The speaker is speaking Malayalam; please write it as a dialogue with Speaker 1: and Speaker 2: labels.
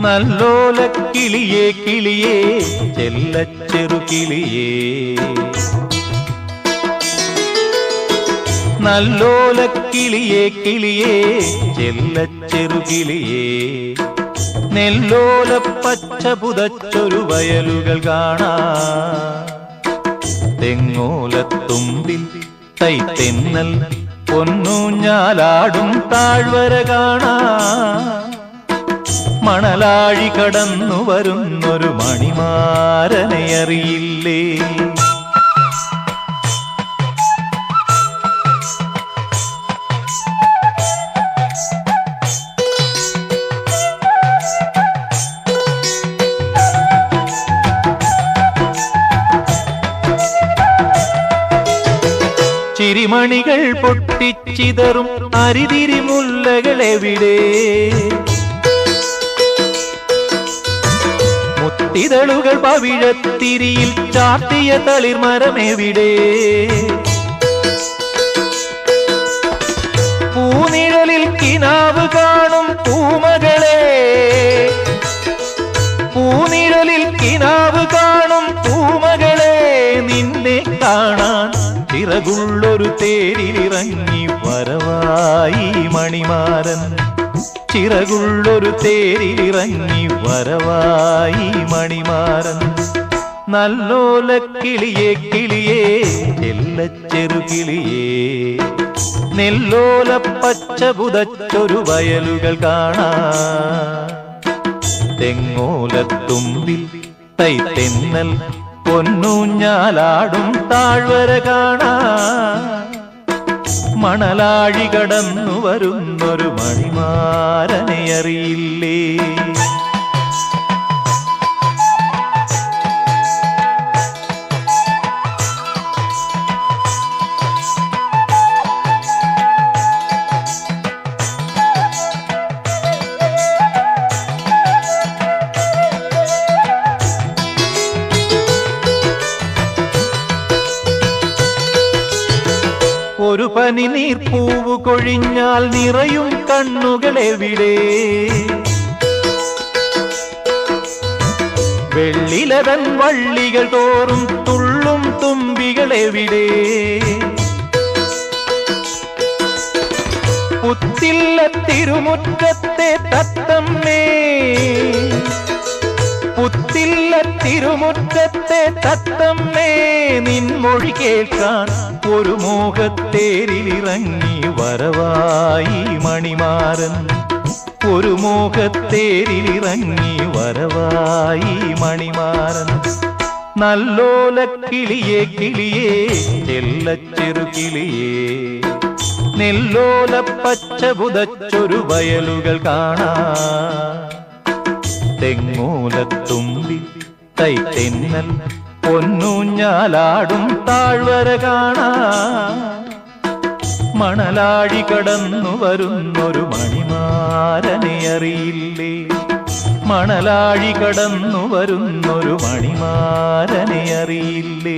Speaker 1: നല്ലോല കിളിയേ കിളിയേ ചെല്ലച്ചെറു കിളിയേ. നല്ലോല കിളിയേ കിളിയേ ചെല്ലച്ചെറു കിളിയേ. നെല്ലോല പച്ച പുതച്ചൊരു വയലുകൾ കാണാ. തെങ്ങോലത്തുമ്പിൽ തൈത്തെന്നൽ പൊന്നൂഞ്ഞാലാടും താഴ്വര കാണാ. മണലാഴി കടന്നു വരുന്നൊരു മണിമാരനെ അറിയില്ലേ? ചിരിമണികൾ പൊട്ടിച്ചിതറും അരിതിരി മുല്ലകളെവിടെ മുത്തിതളുകൾ പവിഴത്തിരിയിൽ ചാട്ടിയ തളിർമരമെവിടെ പൂനിഴലിൽ കിനാവ് കാണും പൂമകളെ. പൂനിഴലിൽ കിനാവ് കാണും പൂമകളെ. നിന്നെ കാണാൻ ചിറകുള്ളൊരു തേരിലിറങ്ങി വരവായി മണിമാരൻ. ചിറകുള്ളൊരു തേരിലിറങ്ങി വരവായി മണിമാറൻ. നല്ലോല കിളിയേ കിളിയേ ചെല്ലച്ചെറു കിളിയേ. നെല്ലോല പച്ച പുതച്ചൊരു വയലുകൾ കാണാ. തെങ്ങോലത്തുമ്പിൽ തെന്നൽ പൊന്നൂഞ്ഞാലാടും താഴ്വര കാണാ. മണലാഴി കടന്നു വരുന്നൊരു മണിമാരനെ അറിയില്ലേ? ഒരു പനി നീർപ്പൂവ് കൊഴിഞ്ഞാൽ നിറയും കണ്ണുകളെവിടെ വെള്ളിലതൻ വള്ളികൾ തോറും തുള്ളും തുമ്പികളെവിടെ പുത്തില്ല തിരുമുറ്റത്തെ തത്തമ്മേ പുത്തില്ല തിരുമുറ്റത്തെ തത്തമ്മേ നിൻമൊഴി കേൾക്കാൻ ഒരു മോഹത്തേരിലിറങ്ങി വരവായി മണിമാരൻ ഒരു മോഹത്തേരിലിറങ്ങി വരവായി മണിമാരൻ നല്ലോല കിളിയേ കിളിയേ ചെല്ലച്ചെറു കിളിയേ. നെല്ലോല പച്ച പുതച്ചൊരു വയലുകൾ കാണാ. തെങ്ങൂലത്തുമ്പി തൈത്തെന്നൽ പൊന്നൂഞ്ഞാലാടും താഴ്വര കാണാ. മണലാടി കടന്നു വരുന്നൊരു മണിമാരനെ അറിയില്ലേ? മണലാഴി കടന്നു വരുന്നൊരു മണിമാരനെ അറിയില്ലേ?